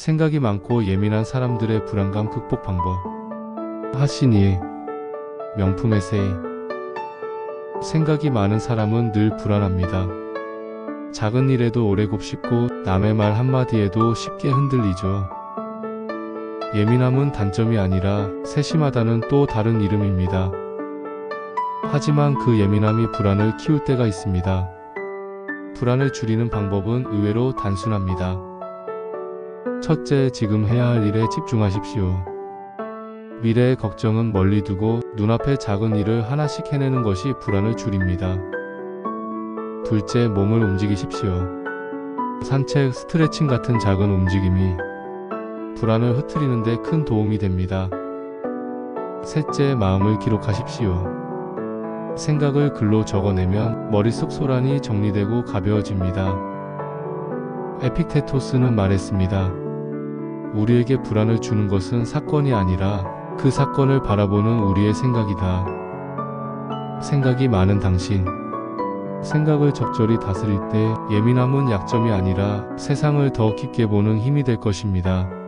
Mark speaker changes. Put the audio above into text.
Speaker 1: 생각이 많고 예민한 사람들의 불안감 극복 방법. 하신이 명품 에세이. 생각이 많은 사람은 늘 불안합니다. 작은 일에도 오래 곱씹고 남의 말 한마디에도 쉽게 흔들리죠. 예민함은 단점이 아니라 세심하다는 또 다른 이름입니다. 하지만 그 예민함이 불안을 키울 때가 있습니다. 불안을 줄이는 방법은 의외로 단순합니다. 첫째, 지금 해야 할 일에 집중하십시오. 미래의 걱정은 멀리 두고 눈앞의 작은 일을 하나씩 해내는 것이 불안을 줄입니다. 둘째, 몸을 움직이십시오. 산책, 스트레칭 같은 작은 움직임이 불안을 흐트리는데 큰 도움이 됩니다. 셋째, 마음을 기록하십시오. 생각을 글로 적어내면 머릿속 소란이 정리되고 가벼워집니다. 에픽테토스는 말했습니다. 우리에게 불안을 주는 것은 사건이 아니라 그 사건을 바라보는 우리의 생각이다. 생각이 많은 당신. 생각을 적절히 다스릴 때 예민함은 약점이 아니라 세상을 더 깊게 보는 힘이 될 것입니다.